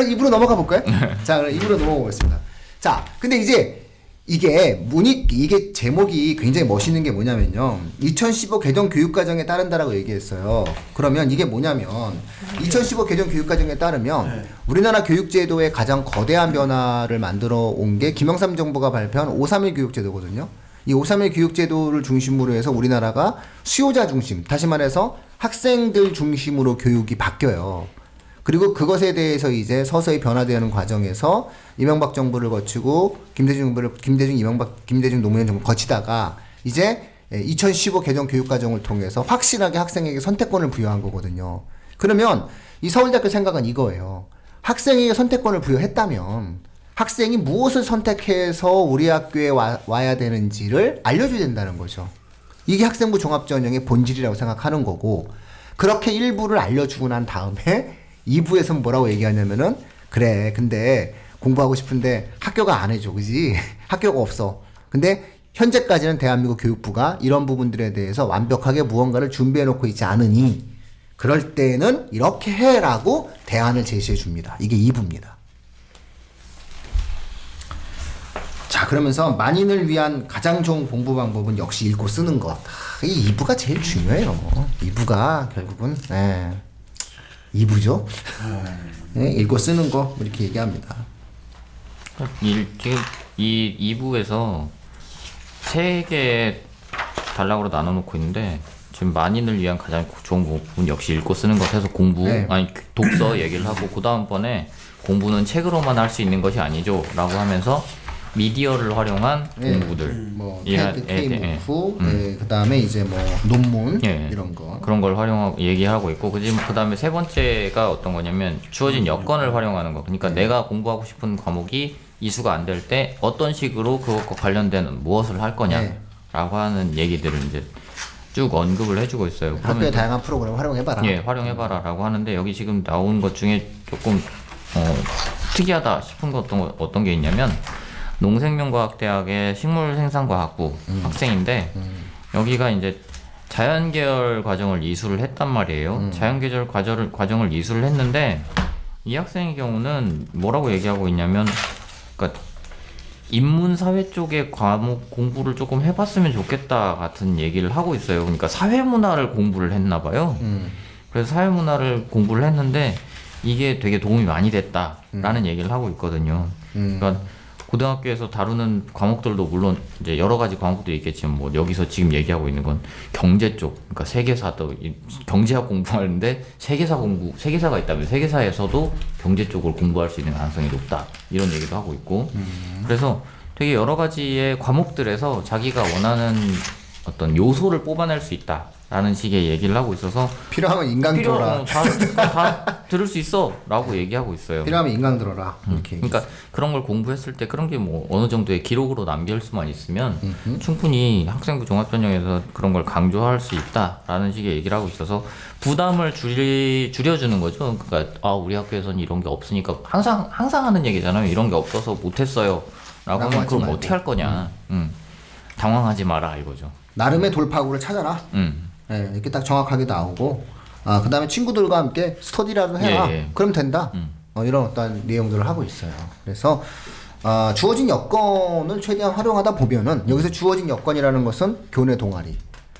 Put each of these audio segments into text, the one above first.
그럼 입으로 넘어가 볼까요? 자, 그럼 입으로 넘어가 보겠습니다. 자, 근데 이제 이게 문이 이게 제목이 굉장히 멋있는 게 뭐냐면요. 2015 개정 교육 과정에 따른다라고 얘기했어요. 그러면 이게 뭐냐면 2015 개정 교육 과정에 따르면 우리나라 교육 제도의 가장 거대한 변화를 만들어 온 게 김영삼 정부가 발표한 531 교육 제도거든요. 이 531 교육 제도를 중심으로 해서 우리나라가 수요자 중심, 다시 말해서 학생들 중심으로 교육이 바뀌어요. 그리고 그것에 대해서 이제 서서히 변화되는 과정에서 이명박 정부를 거치고 김대중 정부를 김대중 이명박 김대중 노무현 정부 거치다가 이제 2015 개정 교육 과정을 통해서 확실하게 학생에게 선택권을 부여한 거거든요. 그러면 이 서울대학교 생각은 이거예요. 학생에게 선택권을 부여했다면 학생이 무엇을 선택해서 우리 학교에 와, 와야 되는지를 알려줘야 된다는 거죠. 이게 학생부 종합전형의 본질이라고 생각하는 거고 그렇게 일부를 알려주고 난 다음에 2부에서는 뭐라고 얘기하냐면은 그래 근데 공부하고 싶은데 학교가 안 해줘 그지 학교가 없어 근데 현재까지는 대한민국 교육부가 이런 부분들에 대해서 완벽하게 무언가를 준비해 놓고 있지 않으니 그럴 때는 이렇게 해라고 대안을 제시해 줍니다 이게 2부입니다 자 그러면서 만인을 위한 가장 좋은 공부 방법은 역시 읽고 쓰는 것. 아, 이 2부가 제일 중요해요. 2부가 결국은 네. 2부죠. 네, 읽고 쓰는 거 이렇게 얘기합니다. 일, 지금 이 2부에서 세개 단락으로 나눠놓고 있는데 지금 만인을 위한 가장 좋은 부분 역시 읽고 쓰는 것 해서 공부 네. 아니 독서 얘기를 하고 그 다음번에 공부는 책으로만 할 수 있는 것이 아니죠라고 하면서 미디어를 활용한 네. 공부들 뭐이 하- 테드, 예, 예, 케이모프, 네, 그다음에 이제 뭐 논문 예. 이런 거. 그런 걸 활용하고 얘기하고 있고 그 지금 그다음에 세 번째가 어떤 거냐면 주어진 여건을 활용하는 거. 그러니까 내가 공부하고 싶은 과목이 이수가 안 될 때 어떤 식으로 그것과 관련된 무엇을 할 네. 거냐라고 하는 얘기들을 이제 쭉 언급을 해주고 있어요. 학교의 다양한 프로그램 활용해봐라. 예 활용해봐라라고 하는데 여기 지금 나온 것 중에 조금 어, 특이하다 싶은 거 어떤 거- 어떤 게 있냐면 농생명과학대학의 식물생산과학부 음. 학생인데 여기가 이제 자연계열 과정을 이수를 했단 말이에요. 음. 자연계열 과정을 과정을 이수를 했는데 이 학생의 경우는 뭐라고 얘기하고 있냐면 그러니까 인문사회 쪽의 과목 공부를 조금 해봤으면 좋겠다 같은 얘기를 하고 있어요. 그러니까 사회문화를 공부를 했나 봐요. 음. 그래서 사회문화를 공부를 했는데 이게 되게 도움이 많이 됐다라는 얘기를 하고 있거든요. 음. 그러니까 고등학교에서 다루는 과목들도 물론 이제 여러 가지 과목도 있겠지만 뭐 여기서 지금 얘기하고 있는 건 경제 쪽, 그러니까 세계사도 이- 경제학 공부하는데 세계사 공부, 세계사가 있다면 세계사에서도 경제 쪽을 공부할 수 있는 가능성이 높다. 이런 얘기도 하고 있고. 그래서 되게 여러 가지의 과목들에서 자기가 원하는 어떤 요소를 뽑아낼 수 있다 라는 식의 얘기를 하고 있어서 필요하면 인강 들어라. 어, 다, 다 들을 수 있어라고 얘기하고 있어요. 필요하면 인강 들어라. 이렇게. 그러니까 그런 걸 공부했을 때 그런 게 뭐 어느 정도의 기록으로 남길 수만 있으면 충분히 학생부 종합전형에서 그런 걸 강조할 수 있다라는 식의 얘기를 하고 있어서 부담을 줄이 줄여주는 거죠. 그러니까 아 우리 학교에서는 이런 게 없으니까 항상 항상 하는 얘기잖아요. 이런 게 없어서 못했어요 라고 하면 당황하지 그럼 말고. 어떻게 할 거냐. 음. 당황하지 마라 이거죠. 나름의 돌파구를 찾아라. 음. 예, 이렇게 딱 정확하게 나오고 아 그다음에 친구들과 함께 스터디라도 해라. 예, 예. 그럼 된다. 음. 어, 이런 어떤 내용들을 하고 있어요. 그래서 아, 주어진 여건을 최대한 활용하다 보면은 여기서 주어진 여건이라는 것은 교내 동아리,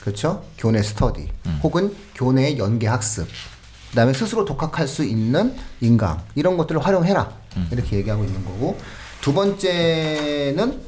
그렇죠? 교내 스터디, 음. 혹은 교내 연계 학습, 그다음에 스스로 독학할 수 있는 인강 이런 것들을 활용해라 음. 이렇게 얘기하고 있는 거고 두 번째는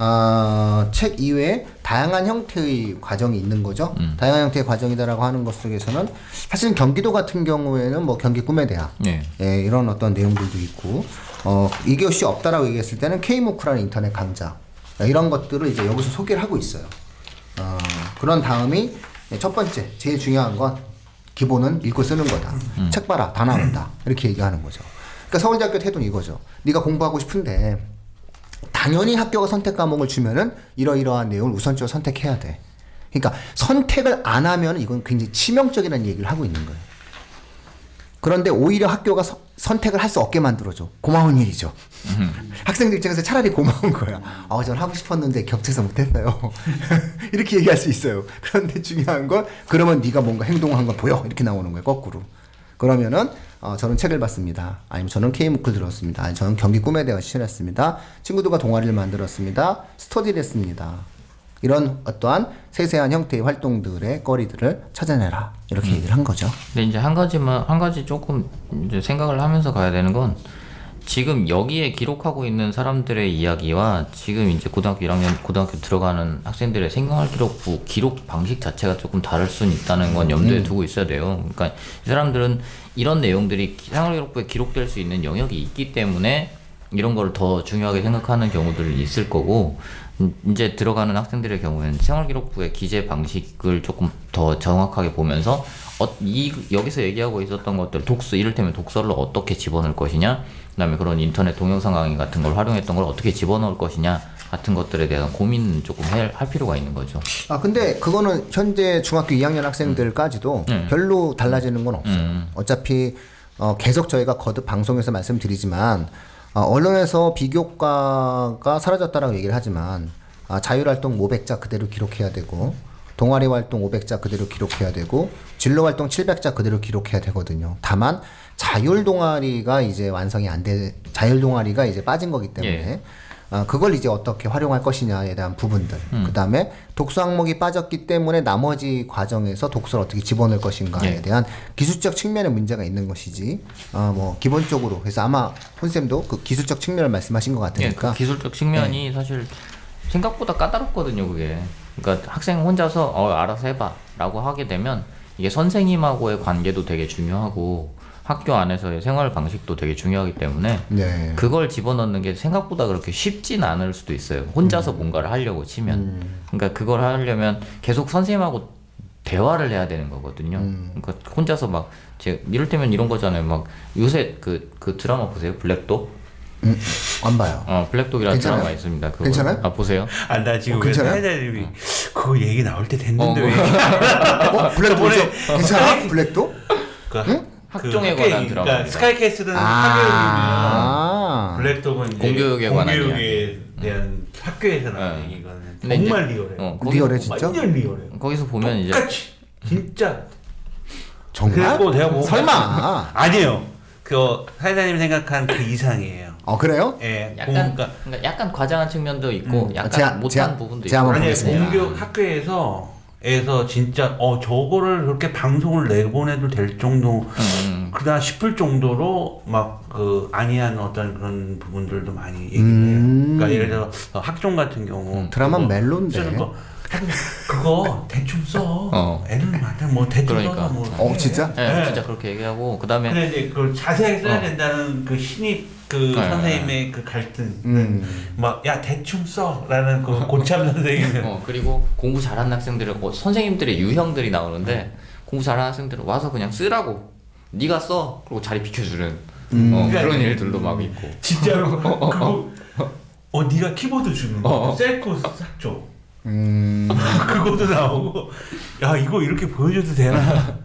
아, 책 이외에 다양한 형태의 과정이 있는 거죠. 음. 다양한 형태의 과정이다라고 하는 것 속에서는 사실 경기도 같은 경우에는 뭐 경기 꿈의 대학 네. 예, 이런 어떤 내용들도 있고 어, 이것이 없다라고 얘기했을 때는 K모크라는 인터넷 강좌 이런 것들을 이제 여기서 소개를 하고 있어요. 어, 그런 다음이 첫 번째 제일 중요한 건 기본은 읽고 쓰는 거다. 책 봐라 다 나온다 이렇게 얘기하는 거죠. 그러니까 서울대학교 태도는 이거죠. 네가 공부하고 싶은데 당연히 학교가 선택 과목을 주면은 이러이러한 내용을 우선적으로 선택해야 돼. 그러니까 선택을 안 하면 이건 굉장히 치명적이라는 얘기를 하고 있는 거예요. 그런데 오히려 학교가 서- 선택을 할 수 없게 만들어줘. 고마운 일이죠. 학생들 입장에서 차라리 고마운 거야. 아, 전 하고 싶었는데 겹쳐서 못했어요. 이렇게 얘기할 수 있어요. 그런데 중요한 건 그러면 네가 뭔가 행동한 걸 보여 이렇게 나오는 거예요. 거꾸로. 그러면은 어, 저는 책을 봤습니다. 아니면 저는 K무크를 들었습니다. 아니면 저는 경기 꿈에 대해 실현했습니다. 친구들과 동아리를 만들었습니다. 스터디를 했습니다. 이런 어떠한 세세한 형태의 활동들의 거리들을 찾아내라. 이렇게 얘기를 한 거죠. 근데 이제 한 가지만 한 가지 조금 이제 생각을 하면서 가야 되는 건 지금 여기에 기록하고 있는 사람들의 이야기와 지금 이제 고등학교 1학년 고등학교 들어가는 학생들의 생활 기록부 기록 방식 자체가 조금 다를 수는 있다는 건 염두에 두고 있어야 돼요. 그러니까 이 사람들은 이런 내용들이 기- 생활 기록부에 기록될 수 있는 영역이 있기 때문에 이런 걸 더 중요하게 생각하는 경우들이 있을 거고 음, 이제 들어가는 학생들의 경우에는 생활기록부의 기재 방식을 조금 더 정확하게 보면서 어, 이 여기서 얘기하고 있었던 것들 독서 이를테면 독서를 어떻게 집어넣을 것이냐 그다음에 그런 인터넷 동영상 강의 같은 걸 활용했던 걸 어떻게 집어넣을 것이냐 같은 것들에 대한 고민 조금 해- 할 필요가 있는 거죠. 아 근데 그거는 현재 중학교 2학년 학생들까지도 별로 달라지는 건 없어요. 어차피 어, 계속 저희가 거듭 방송에서 말씀드리지만 어, 언론에서 비교과가 사라졌다라고 얘기를 하지만 아, 자율활동 500자 그대로 기록해야 되고 동아리 활동 500자 그대로 기록해야 되고 진로 활동 700자 그대로 기록해야 되거든요. 다만 자율 동아리가 이제 완성이 안 돼, 자율 동아리가 이제 빠진 거기 때문에 예. 어, 그걸 이제 어떻게 활용할 것이냐에 대한 부분들. 그 다음에 독서 항목이 빠졌기 때문에 나머지 과정에서 독서를 어떻게 집어넣을 것인가에 예. 대한 기술적 측면의 문제가 있는 것이지. 어, 뭐, 기본적으로. 그래서 아마 혼쌤도 그 기술적 측면을 말씀하신 것 예, 같으니까. 그 기술적 측면이 사실 생각보다 까다롭거든요, 그게. 그러니까 학생 혼자서 어, 알아서 해봐라고 하게 되면 이게 선생님하고의 관계도 되게 중요하고 학교 안에서의 생활 방식도 되게 중요하기 때문에 네. 그걸 집어넣는 게 생각보다 그렇게 쉽진 않을 수도 있어요. 혼자서 뭔가를 하려고 치면. 그러니까 그걸 하려면 계속 선생님하고 대화를 해야 되는 거거든요. 그러니까 혼자서 막, 제, 이를테면 이런 거잖아요. 막 요새 그, 그 드라마 보세요. 블랙독? 음, 안 봐요. 어, 블랙독이라는 괜찮아요? 드라마가 있습니다. 그거. 괜찮아요? 아, 보세요. 아 나 지금 어, 왜 괜찮아요? 사회자님이 그거 얘기 나올 때 됐는데 어, 왜 어? 블랙도 저번에? 괜찮아? 블랙도? 그 학종에 학교 관한 드라마. 그러니까 스카이캐슬은 아. 블랙독은 이제 공교육에 관한 공교육에 대한 학교에서 나온 네. 얘기거든요. 근데 정말 이제- 리얼해. 어, 리얼해, 진짜? 완전 리얼해. 거기서 보면 이제 똑같이 진짜. 정말? 뭐 설마. 아니에요. 그 사회자님 생각한 그 이상이에요. 어, 그래요? 예, 약간 그러니까 그러니까 약간 과장한 측면도 있고 약간 제가- 못한 제가- 부분도 제가 있고. 한번 아니 보겠습니다. 공교육 학교에서 에서 진짜 어 저거를 그렇게 방송을 내보내도 될 정도 음, 그다 싶을 정도로 막 그 아니한 어떤 그런 부분들도 많이 얘기해요. 음. 그러니까 예를 들어 어, 학종 같은 경우 드라마 멜로인데. 그거 대충 써. 어. 애들한테 뭐 대충 그러니까. 써서 뭐. 어, 해. 진짜? 예, 네. 진짜 그렇게 얘기하고 그다음에 근데 이제 그 자세하게 써야 어. 된다는 그 신입 그 네. 선생님의 그 갈등. 음. 막 야 대충 써라는 그 고참 선생님. 어 그리고 공부 잘하는 학생들은 뭐 선생님들의 유형들이 나오는데 공부 잘하는 학생들은 와서 그냥 쓰라고 네가 써 그리고 자리 비켜주는 음. 어, 그러니까 그런 일들도 막 있고 진짜로 그거 어 네가 키보드 주는 거 어. 셀코 삭조 음. 그것도 나오고 야 이거 이렇게 보여줘도 되나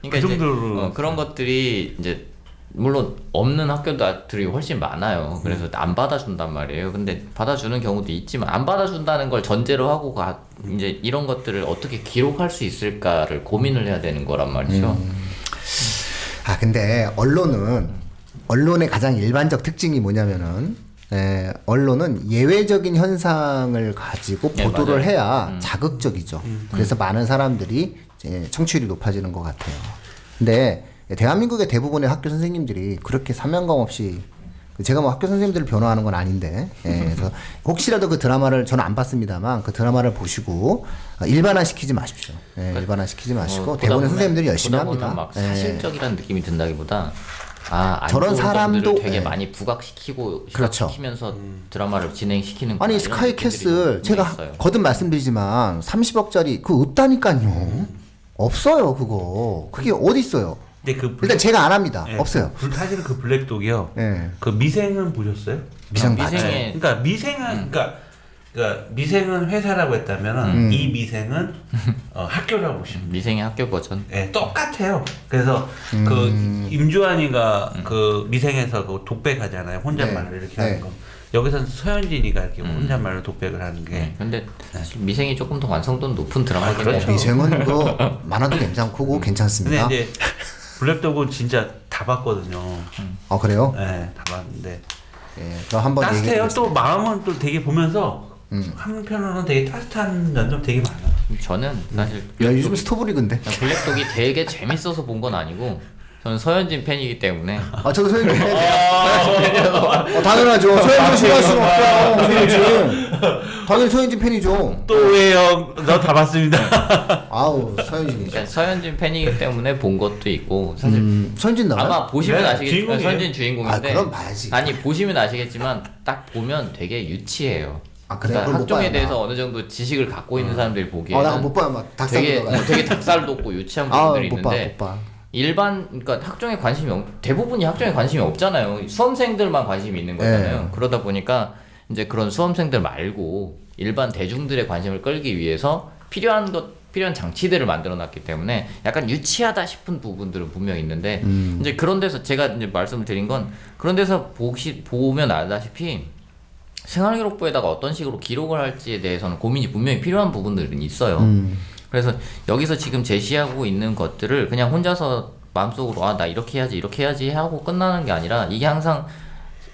그러니까 그 정도로. 어, 그런 것들이 이제 물론 없는 학교들이 훨씬 많아요. 그래서 음. 안 받아준단 말이에요. 근데 받아주는 경우도 있지만 안 받아준다는 걸 전제로 하고 가, 이제 이런 것들을 어떻게 기록할 수 있을까를 고민을 해야 되는 거란 말이죠. 음. 아 근데 언론은 언론의 가장 일반적 특징이 뭐냐면은 에, 언론은 예외적인 현상을 가지고 예, 보도를 맞아요. 해야 음. 자극적이죠. 그래서 많은 사람들이 이제 청취율이 높아지는 것 같아요. 근데 대한민국의 대부분의 학교 선생님들이 그렇게 사명감 없이 제가 뭐 학교 선생님들을 변호하는 건 아닌데 예, 그래서 혹시라도 그 드라마를 저는 안 봤습니다만 그 드라마를 보시고 어, 일반화 시키지 마십시오. 예, 일반화 시키지 마시고 어, 대부분의 선생님들이 열심히 합니다. 막 예. 사실적이라는 느낌이 든다기보다 아, 안 저런 좋은 사람도- 점들을 되게 예. 많이 부각시키고 그렇죠. 시키면서 드라마를 진행시키는 아니 스카이 캐슬 제가 거듭 말씀드리지만 30억짜리 그거 없다니까요. 없어요 그거. 그게 어디 있어요? 근데 그 블랙, 일단 제가 안 합니다. 예, 없어요. 그- 사실은 그 블랙독이요 예. 그 미생은 보셨어요? 미생 미생에- 봤죠. 네. 그러니까 미생은 그러니까 그러니까 미생은 회사라고 했다면은 음. 이 미생은 어, 학교라고 보시면 돼요. 미생의 학교 버전 예, 똑같아요. 그래서 음. 그 임주환이가 그 미생에서 그 독백하잖아요. 혼잣말을 네. 이렇게 네. 하는 거. 여기서는 서현진이가 이렇게 음. 혼잣말로 독백을 하는 게 네. 근데 사실 미생이 조금 더 완성도는 높은 드라마긴 아, 그렇죠. 해요. 미생은 그 만화도 괜찮고 그거 근데 괜찮습니다. 이제 블랙독은 진짜 다 봤거든요. 아 그래요? 네, 다 봤는데 예, 그럼 한번 얘기해 따뜻해요. 또 마음은 또 되게 보면서 음. 한편으로는 되게 따뜻한 면좀 되게 많아. 저는 사실 야 요즘 스토브리그인데. 블랙독이 되게 재밌어서 본 건 아니고 저는 서현진 팬이기 때문에 아 저도 소연진 팬이에요. 어, 당연하죠. 소연진 싫어할 수는 없어요. 소연진. 당연히 소연진 팬이죠. 또 왜요? 너 다 봤습니다. 아우 서현진이죠. 그러니까 서현진 팬이기 때문에 본 것도 있고 사실 음, 서현진 나와요? 아마 보시면 네, 아시겠지만 주인공이에요. 서현진 아 주인공인데 그럼 봐야지. 아니 보시면 아시겠지만 딱 보면 되게 유치해요. 아, 그래? 그러니까 못 학종에 대해서 나. 어느 정도 지식을 갖고 있는 사람들이 어, 보기에는 나못 봐요. 막 닭살 되게. 어, 되게 닭살 돋고 유치한 아, 부분들이 못 봐, 있는데 못 봐. 일반 그러니까 학종에 관심이 없, 대부분이 학종에 관심이 없잖아요. 수험생들만 관심이 있는 거잖아요. 네. 그러다 보니까 이제 그런 수험생들 말고 일반 대중들의 관심을 끌기 위해서 필요한 것 필요한 장치들을 만들어 놨기 때문에 약간 유치하다 싶은 부분들은 분명히 있는데 음. 이제 그런 데서 제가 이제 말씀을 드린 건 그런 데서 보시 보면 알다시피 생활기록부에다가 어떤 식으로 기록을 할지에 대해서는 고민이 분명히 필요한 부분들은 있어요. 음. 그래서 여기서 지금 제시하고 있는 것들을 그냥 혼자서 마음속으로 아 나 이렇게 해야지 이렇게 해야지 하고 끝나는 게 아니라 이게 항상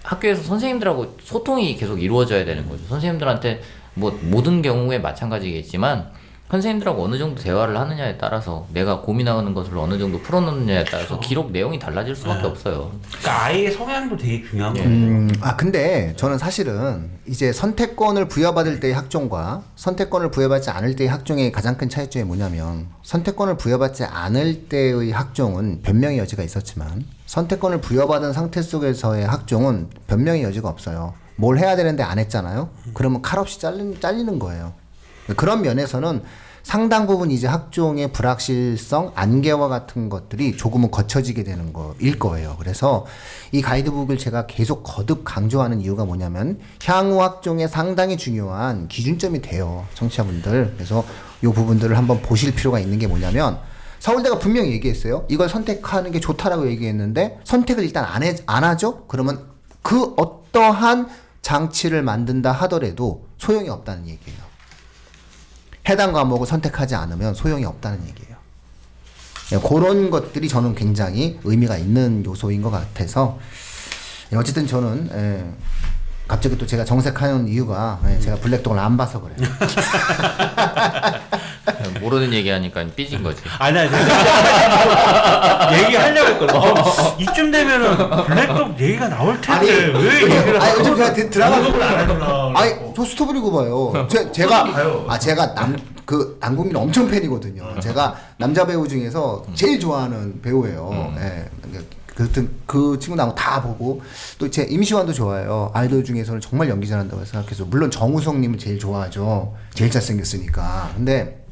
학교에서 선생님들하고 소통이 계속 이루어져야 되는 거죠. 선생님들한테 뭐 모든 경우에 마찬가지겠지만 선생님들하고 어느 정도 대화를 하느냐에 따라서 내가 고민하는 것을 어느 정도 풀어놓느냐에 따라서 기록 내용이 달라질 수밖에 없어요. 그러니까 아이의 성향도 되게 중요한 거예요. 음, 아 근데 저는 사실은 이제 선택권을 부여받을 때의 학종과 선택권을 부여받지 않을 때의 학종의 가장 큰 차이점이 뭐냐면 선택권을 부여받지 않을 때의 학종은 변명의 여지가 있었지만 선택권을 부여받은 상태 속에서의 학종은 변명의 여지가 없어요. 뭘 해야 되는데 안 했잖아요. 그러면 칼 없이 잘리는 거예요. 그런 면에서는 상당 부분 이제 학종의 불확실성, 안개와 같은 것들이 조금은 거쳐지게 되는 거일 거예요. 그래서 이 가이드북을 제가 계속 거듭 강조하는 이유가 뭐냐면 향후 학종에 상당히 중요한 기준점이 돼요. 청취자분들. 그래서 이 부분들을 한번 보실 필요가 있는 게 뭐냐면 서울대가 분명히 얘기했어요. 이걸 선택하는 게 좋다라고 얘기했는데 선택을 일단 안, 해, 안 하죠? 그러면 그 어떠한 장치를 만든다 하더라도 소용이 없다는 얘기예요. 해당 과목을 선택하지 않으면 소용이 없다는 얘기예요. 예, 그런 것들이 저는 굉장히 의미가 있는 요소인 것 같아서 예, 어쨌든 저는 예, 갑자기 또 제가 정색하는 이유가 예, 제가 블랙독을 안 봐서 그래요. 모르는 얘기하니까 삐진 거지. 아니야, 제가 얘기하려고 했거든. 어, 이쯤 되면은 블랙독 얘기가 나올 텐데 왜 얘기를 아니 요즘 제가 드- 드라마 안. 아니 저 스토브리고 봐요. 제, 제가 봐요. 아 제가 남 그 남궁민 엄청 팬이거든요. 제가 남자 배우 중에서 제일 좋아하는 배우예요. 예. 그그 그 친구 나온 거다 보고 또 제 임시완도 좋아해요. 아이돌 중에서는 정말 연기 잘한다고 생각해서 물론 정우성님은 제일 좋아하죠. 제일 잘생겼으니까. 근데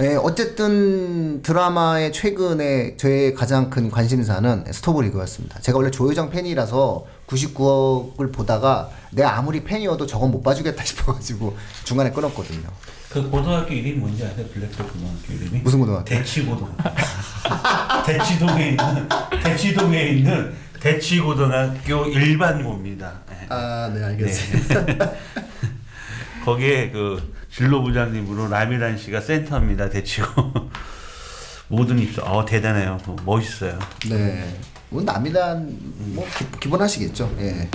예, 어쨌든 드라마의 최근에 저의 가장 큰 관심사는 스토브리그였습니다. 제가 원래 조효정 팬이라서 99억을 보다가 내가 아무리 팬이어도 저건 못 봐주겠다 싶어가지고 중간에 끊었거든요. 그 고등학교 이름이 뭔지 아세요? 블랙독 고등학교 이름이? 무슨 고등학교? 대치고등. 대치동에 있는 대치동에 있는 대치고등학교 일반고입니다. 네. 아, 네, 알겠습니다. 거기에 그 진로부장님으로 라미란 씨가 센터입니다. 대치고 모든 입사. 어 대단해요. 멋있어요. 네. 뭐 남이란 뭐 기, 기본 하시겠죠. 예.